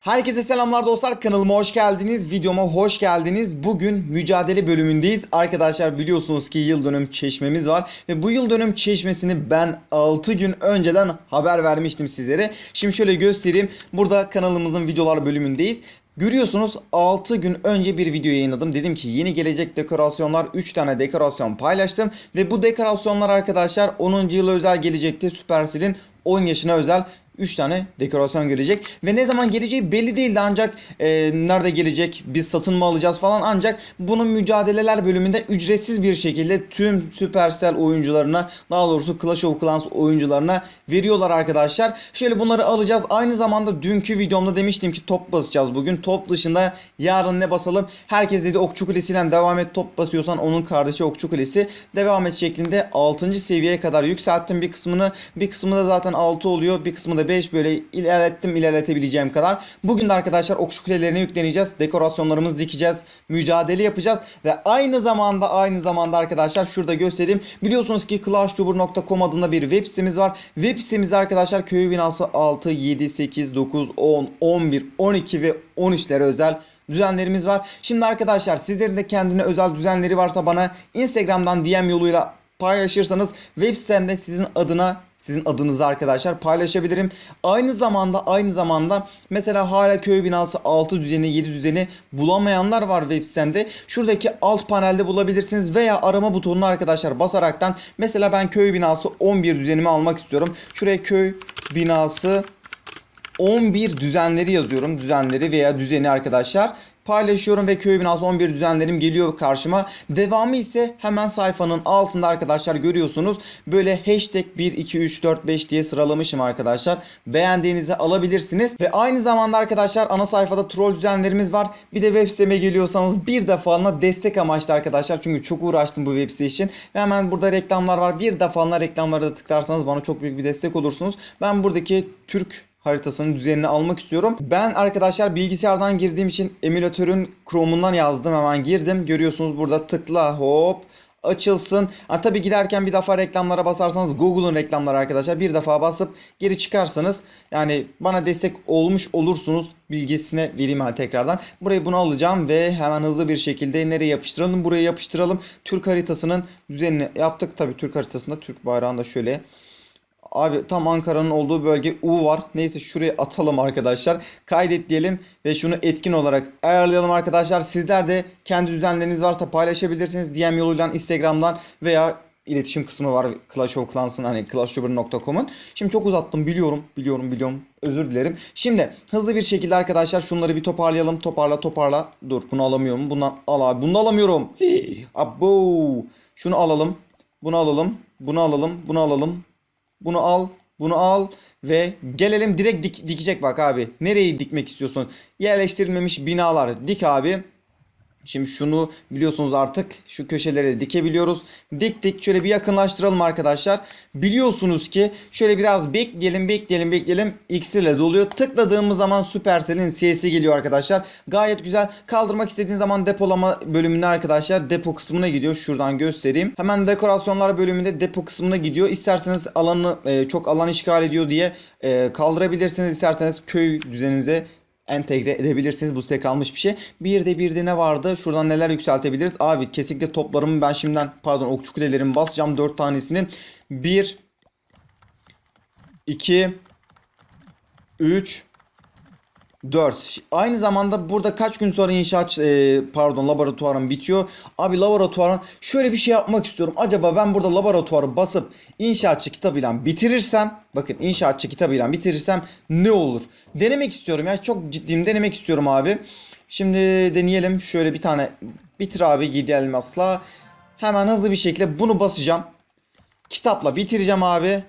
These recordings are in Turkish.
Herkese selamlar dostlar kanalıma hoş geldiniz videoma hoş geldiniz bugün mücadele bölümündeyiz arkadaşlar biliyorsunuz ki yıl dönüm çeşmemiz var ve bu yıl dönüm çeşmesini ben 6 gün önceden haber vermiştim sizlere şimdi şöyle göstereyim burada kanalımızın videolar bölümündeyiz Görüyorsunuz 6 gün önce bir video yayınladım. Dedim ki yeni gelecek dekorasyonlar 3 tane dekorasyon paylaştım. Ve bu dekorasyonlar arkadaşlar 10. yıla özel gelecekti. Supercell'in 10 yaşına özel 3 tane dekorasyon gelecek. Ve ne zaman geleceği belli değildi ancak e, nerede gelecek biz satın mı alacağız falan ancak bunun mücadeleler bölümünde ücretsiz bir şekilde tüm Supercell oyuncularına daha doğrusu Clash of Clans oyuncularına veriyorlar arkadaşlar. Şöyle bunları alacağız. Aynı zamanda dünkü videomda demiştim ki top basacağız bugün. Top dışında yarın ne basalım? Herkes dedi okçu kulesiyle devam et. Top basıyorsan onun kardeşi okçu kulesi. Devam et şeklinde 6. seviyeye kadar yükselttim bir kısmını. Bir kısmı da zaten 6 oluyor. Bir kısmı da 5 böyle ilerlettim ilerletebileceğim kadar. Bugün de arkadaşlar okçu kulelerine yükleneceğiz. Dekorasyonlarımızı dikeceğiz. Mücadele yapacağız. Ve aynı zamanda aynı zamanda arkadaşlar şurada göstereyim. Biliyorsunuz ki clashtubur.com adında bir web sitemiz var. Web sitemizde arkadaşlar köy binası 6, 7, 8, 9, 10, 11, 12 ve 13'lere özel düzenlerimiz var. Şimdi arkadaşlar sizlerin de kendine özel düzenleri varsa bana Instagram'dan DM yoluyla paylaşırsanız web sitemde sizin adına sizin adınızı arkadaşlar paylaşabilirim. Aynı zamanda aynı zamanda mesela hala köy binası 6 düzeni 7 düzeni bulamayanlar var web sitemde. Şuradaki alt panelde bulabilirsiniz veya arama butonuna arkadaşlar basaraktan mesela ben köy binası 11 düzenimi almak istiyorum. Şuraya köy binası 11 düzenleri yazıyorum. Düzenleri veya düzeni arkadaşlar paylaşıyorum ve köy binası 11 düzenlerim geliyor karşıma. Devamı ise hemen sayfanın altında arkadaşlar görüyorsunuz. Böyle hashtag 1, 2, 3, 4, 5 diye sıralamışım arkadaşlar. Beğendiğinizi alabilirsiniz. Ve aynı zamanda arkadaşlar ana sayfada troll düzenlerimiz var. Bir de web siteme geliyorsanız bir defalına destek amaçlı arkadaşlar. Çünkü çok uğraştım bu web site için. Ve hemen burada reklamlar var. Bir defalına reklamlara da tıklarsanız bana çok büyük bir destek olursunuz. Ben buradaki Türk haritasının düzenini almak istiyorum. Ben arkadaşlar bilgisayardan girdiğim için emülatörün Chrome'undan yazdım. Hemen girdim. Görüyorsunuz burada tıkla hop açılsın. Ha, tabii giderken bir defa reklamlara basarsanız Google'un reklamları arkadaşlar bir defa basıp geri çıkarsanız yani bana destek olmuş olursunuz bilgisine vereyim hani tekrardan. Burayı bunu alacağım ve hemen hızlı bir şekilde nereye yapıştıralım? Buraya yapıştıralım. Türk haritasının düzenini yaptık. Tabii Türk haritasında Türk bayrağını da şöyle Abi tam Ankara'nın olduğu bölge U var. Neyse şuraya atalım arkadaşlar. Kaydet diyelim ve şunu etkin olarak ayarlayalım arkadaşlar. Sizler de kendi düzenleriniz varsa paylaşabilirsiniz. DM yoluyla Instagram'dan veya iletişim kısmı var Clash of Clans'ın hani clashtuber.com'un. Şimdi çok uzattım biliyorum biliyorum biliyorum özür dilerim. Şimdi hızlı bir şekilde arkadaşlar şunları bir toparlayalım. Toparla toparla. Dur bunu alamıyorum. Bundan al abi. Bunu alamıyorum. Hii, Abo. Şunu alalım. Bunu alalım. Bunu alalım. Bunu alalım. Bunu al, bunu al ve gelelim direkt dik, dikecek bak abi. Nereyi dikmek istiyorsun? Yerleştirilmemiş binalar dik abi. Şimdi şunu biliyorsunuz artık şu köşelere dikebiliyoruz. Diktik şöyle bir yakınlaştıralım arkadaşlar. Biliyorsunuz ki şöyle biraz bekleyelim bekleyelim bekleyelim. X'le doluyor. Tıkladığımız zaman Supercell'in CS'i geliyor arkadaşlar. Gayet güzel. Kaldırmak istediğin zaman depolama bölümüne arkadaşlar depo kısmına gidiyor. Şuradan göstereyim. Hemen dekorasyonlar bölümünde depo kısmına gidiyor. İsterseniz alanı e, çok alan işgal ediyor diye e, kaldırabilirsiniz. İsterseniz köy düzeninize entegre edebilirsiniz. Bu size kalmış bir şey. Bir de bir de ne vardı? Şuradan neler yükseltebiliriz? Abi kesinlikle toplarımı ben şimdiden pardon okçu kulelerimi basacağım. 4 tanesini. 1 2 3 4. Aynı zamanda burada kaç gün sonra inşaat e, pardon laboratuvarım bitiyor. Abi laboratuvarın şöyle bir şey yapmak istiyorum. Acaba ben burada laboratuvarı basıp inşaatçı kitabıyla bitirirsem bakın inşaatçı kitabıyla bitirirsem ne olur? Denemek istiyorum ya çok ciddiyim denemek istiyorum abi. Şimdi deneyelim. Şöyle bir tane bitir abi gidelim asla. Hemen hızlı bir şekilde bunu basacağım. Kitapla bitireceğim abi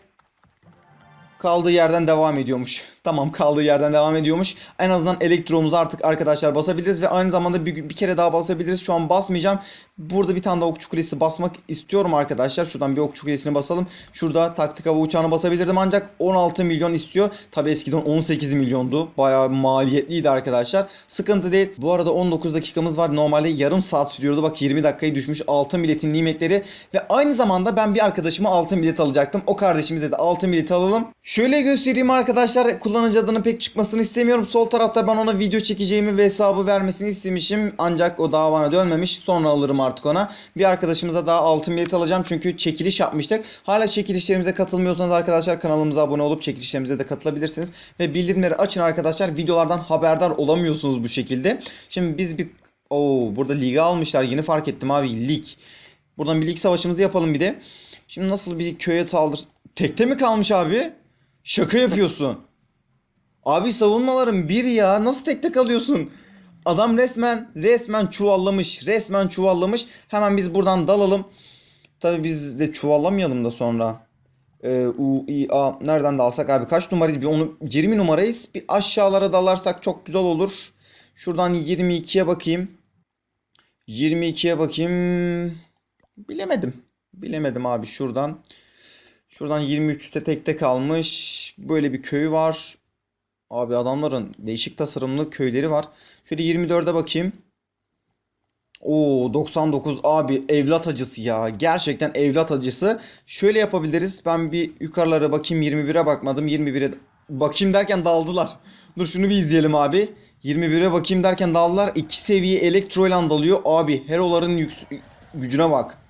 kaldığı yerden devam ediyormuş. Tamam kaldığı yerden devam ediyormuş. En azından elektromuzu artık arkadaşlar basabiliriz ve aynı zamanda bir, bir kere daha basabiliriz. Şu an basmayacağım. Burada bir tane daha okçu kulesi basmak istiyorum arkadaşlar. Şuradan bir okçu kulesini basalım. Şurada taktik hava uçağını basabilirdim ancak 16 milyon istiyor. Tabi eskiden 18 milyondu. Bayağı maliyetliydi arkadaşlar. Sıkıntı değil. Bu arada 19 dakikamız var. Normalde yarım saat sürüyordu. Bak 20 dakikayı düşmüş altın biletin nimetleri. Ve aynı zamanda ben bir arkadaşıma altın bilet alacaktım. O kardeşimize de altın bileti alalım. Şöyle göstereyim arkadaşlar. Kullanıcı adının pek çıkmasını istemiyorum. Sol tarafta ben ona video çekeceğimi ve hesabı vermesini istemişim. Ancak o daha bana dönmemiş. Sonra alırım artık ona. Bir arkadaşımıza daha altın bilet alacağım. Çünkü çekiliş yapmıştık. Hala çekilişlerimize katılmıyorsanız arkadaşlar kanalımıza abone olup çekilişlerimize de katılabilirsiniz. Ve bildirimleri açın arkadaşlar. Videolardan haberdar olamıyorsunuz bu şekilde. Şimdi biz bir... Oo, burada ligi almışlar. Yeni fark ettim abi. Lig. Buradan bir lig savaşımızı yapalım bir de. Şimdi nasıl bir köye saldır... Tekte mi kalmış abi? Şaka yapıyorsun. Abi savunmaların bir ya. Nasıl tekte kalıyorsun? Adam resmen resmen çuvallamış. Resmen çuvallamış. Hemen biz buradan dalalım. Tabi biz de çuvallamayalım da sonra. Ee, U, I, A nereden dalsak abi? Kaç numarayız? Bir onu 20 numarayız. Bir aşağılara dalarsak çok güzel olur. Şuradan 22'ye bakayım. 22'ye bakayım. Bilemedim. Bilemedim abi şuradan. Şuradan 23'te tekte kalmış. Böyle bir köyü var. Abi adamların değişik tasarımlı köyleri var. Şöyle 24'e bakayım. Oo 99 abi evlat acısı ya. Gerçekten evlat acısı. Şöyle yapabiliriz. Ben bir yukarılara bakayım 21'e bakmadım. 21'e bakayım derken daldılar. Dur şunu bir izleyelim abi. 21'e bakayım derken daldılar. 2 seviye elektro ile dalıyor. Abi heroların gücüne bak.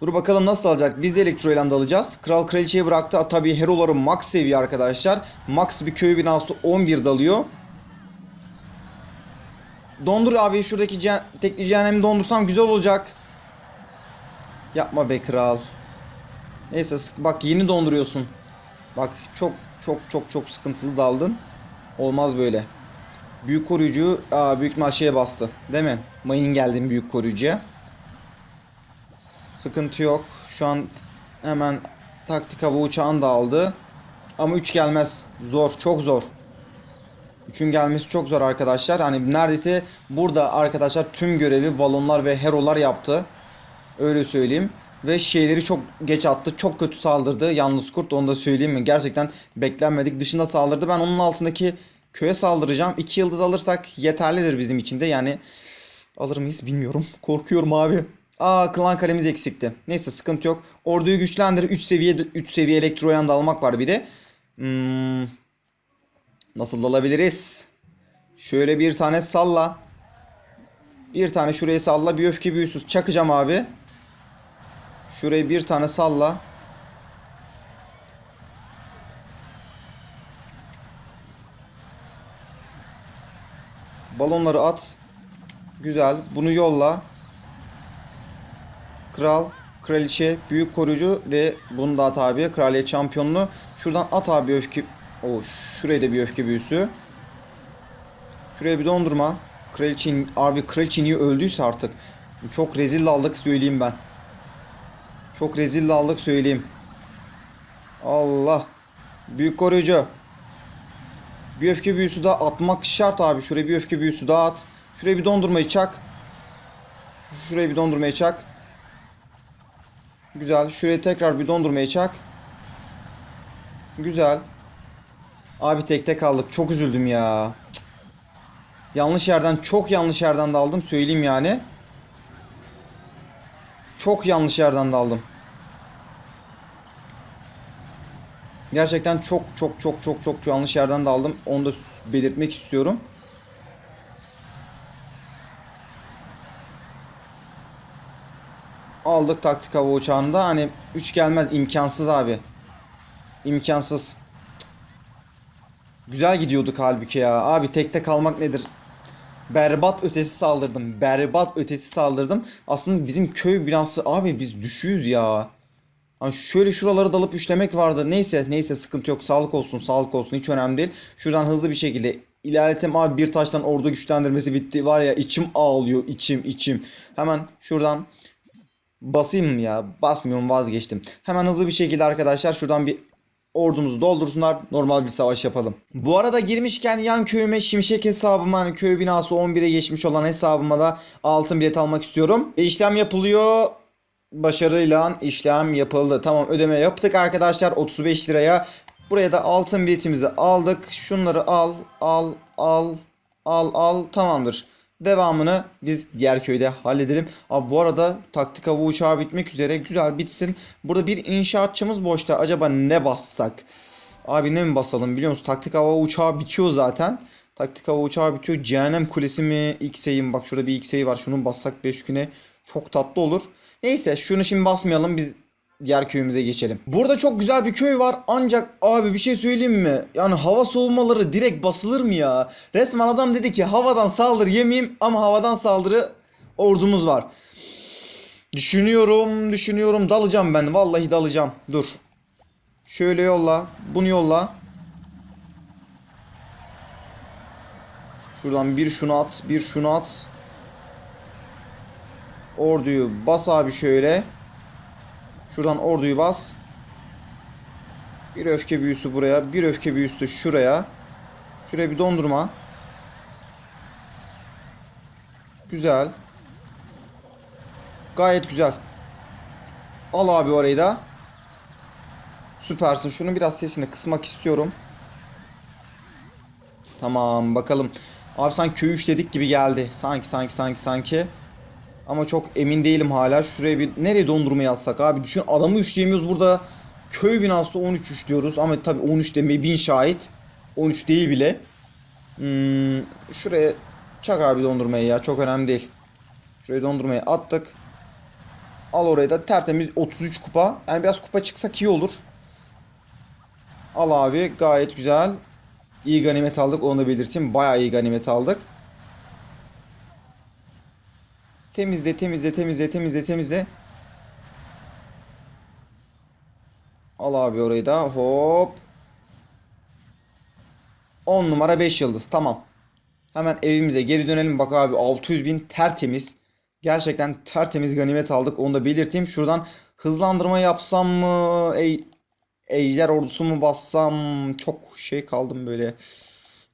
Dur bakalım nasıl alacak. Biz de elektro ile dalacağız. Kral kraliçeyi bıraktı. Tabii heroları max seviye arkadaşlar. Max bir köy binası 11 dalıyor. Dondur abi şuradaki ce- tekli cehennemi dondursam güzel olacak. Yapma be kral. Neyse bak yeni donduruyorsun. Bak çok çok çok çok sıkıntılı daldın. Olmaz böyle. Büyük koruyucu büyük ihtimal şeye bastı. Değil mi? Mayın geldim büyük koruyucuya. Sıkıntı yok. Şu an hemen taktik hava uçağını da aldı. Ama 3 gelmez. Zor. Çok zor. 3'ün gelmesi çok zor arkadaşlar. Hani neredeyse burada arkadaşlar tüm görevi balonlar ve herolar yaptı. Öyle söyleyeyim. Ve şeyleri çok geç attı. Çok kötü saldırdı. Yalnız kurt onu da söyleyeyim mi? Gerçekten beklenmedik. Dışında saldırdı. Ben onun altındaki köye saldıracağım. 2 yıldız alırsak yeterlidir bizim için de. Yani alır mıyız bilmiyorum. Korkuyorum abi. Aa klan kalemiz eksikti. Neyse sıkıntı yok. Orduyu güçlendir. 3 seviye 3 seviye elektroyan da almak var bir de. Hmm, nasıl dalabiliriz? Şöyle bir tane salla. Bir tane şuraya salla. Bir öfke büyüsü çakacağım abi. Şuraya bir tane salla. Balonları at. Güzel. Bunu yolla. Kral, kraliçe, büyük koruyucu ve bunu da at abi. Kraliyet şampiyonluğu. Şuradan at abi öfke. O şuraya da bir öfke büyüsü. Şuraya bir dondurma. Kraliçe abi kraliçe niye öldüyse artık. Çok rezil aldık söyleyeyim ben. Çok rezil aldık söyleyeyim. Allah. Büyük koruyucu. Bir öfke büyüsü daha atmak şart abi. Şuraya bir öfke büyüsü daha at. Şuraya bir dondurmayı çak. Şuraya bir dondurmayı çak. Güzel. Şuraya tekrar bir dondurmayı çak. Güzel. Abi tek tek kaldık. Çok üzüldüm ya. Yanlış yerden çok yanlış yerden daldım söyleyeyim yani. Çok yanlış yerden daldım. Gerçekten çok çok çok çok çok yanlış yerden daldım. Onu da belirtmek istiyorum. Aldık taktik hava uçağında. Hani 3 gelmez imkansız abi. İmkansız. Güzel gidiyorduk halbuki ya. Abi tekte kalmak nedir? Berbat ötesi saldırdım. Berbat ötesi saldırdım. Aslında bizim köy binası abi biz düşüyüz ya. Hani şöyle şuraları dalıp üçlemek vardı. Neyse neyse sıkıntı yok. Sağlık olsun sağlık olsun hiç önemli değil. Şuradan hızlı bir şekilde ilerletem abi bir taştan ordu güçlendirmesi bitti. Var ya içim ağlıyor içim içim. Hemen şuradan basayım ya? Basmıyorum vazgeçtim. Hemen hızlı bir şekilde arkadaşlar şuradan bir ordumuzu doldursunlar. Normal bir savaş yapalım. Bu arada girmişken yan köyüme şimşek hesabıma hani köy binası 11'e geçmiş olan hesabıma da altın bilet almak istiyorum. Ve işlem yapılıyor. Başarıyla işlem yapıldı. Tamam ödeme yaptık arkadaşlar 35 liraya. Buraya da altın biletimizi aldık. Şunları al, al, al, al, al. Tamamdır. Devamını biz diğer köyde halledelim. Abi bu arada taktik hava uçağı bitmek üzere. Güzel bitsin. Burada bir inşaatçımız boşta. Acaba ne bassak? Abi ne mi basalım biliyor musun? Taktik hava uçağı bitiyor zaten. Taktik hava uçağı bitiyor. Cehennem kulesi mi? X'eyim? Bak şurada bir X'ey var. Şunu bassak 5 güne çok tatlı olur. Neyse şunu şimdi basmayalım. Biz diğer köyümüze geçelim. Burada çok güzel bir köy var. Ancak abi bir şey söyleyeyim mi? Yani hava soğumaları direkt basılır mı ya? Resmen adam dedi ki havadan saldırı yemeyeyim ama havadan saldırı ordumuz var. Düşünüyorum, düşünüyorum. Dalacağım ben. Vallahi dalacağım. Dur. Şöyle yolla. Bunu yolla. Şuradan bir şunu at, bir şunu at. Orduyu bas abi şöyle. Şuradan orduyu bas. Bir öfke büyüsü buraya, bir öfke büyüsü de şuraya. Şuraya bir dondurma. Güzel. Gayet güzel. Al abi orayı da. Süpersin. Şunu biraz sesini kısmak istiyorum. Tamam bakalım. Abi sanki köy üçledik gibi geldi. Sanki sanki sanki sanki. Ama çok emin değilim hala. Şuraya bir nereye dondurma yazsak abi. Düşün adamı üçleyemiyoruz burada. Köy binası 13 üçlüyoruz. Ama tabi 13 demeye bin şahit. 13 değil bile. Hmm, şuraya çak abi dondurmayı ya. Çok önemli değil. Şuraya dondurmayı attık. Al oraya da tertemiz 33 kupa. Yani biraz kupa çıksak iyi olur. Al abi gayet güzel. İyi ganimet aldık onu da belirteyim. Bayağı iyi ganimet aldık. Temizle temizle temizle temizle temizle. Al abi orayı da hop. 10 numara 5 yıldız tamam. Hemen evimize geri dönelim. Bak abi 600 bin tertemiz. Gerçekten tertemiz ganimet aldık. Onu da belirteyim. Şuradan hızlandırma yapsam mı? Ey, ejder ordusu mu bassam? Çok şey kaldım böyle.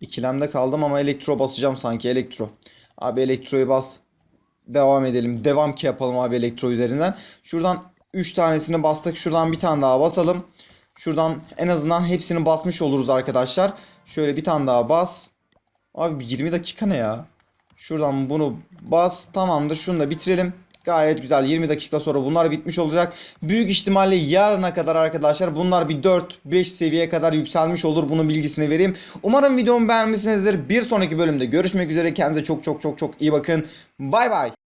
İkilemde kaldım ama elektro basacağım sanki elektro. Abi elektroyu bas. Devam edelim. Devam ki yapalım abi elektro üzerinden. Şuradan 3 tanesini bastık. Şuradan bir tane daha basalım. Şuradan en azından hepsini basmış oluruz arkadaşlar. Şöyle bir tane daha bas. Abi 20 dakika ne ya? Şuradan bunu bas. Tamamdır. Şunu da bitirelim. Gayet güzel. 20 dakika sonra bunlar bitmiş olacak. Büyük ihtimalle yarına kadar arkadaşlar bunlar bir 4-5 seviye kadar yükselmiş olur. Bunun bilgisini vereyim. Umarım videomu beğenmişsinizdir. Bir sonraki bölümde görüşmek üzere. Kendinize çok çok çok çok iyi bakın. Bay bay.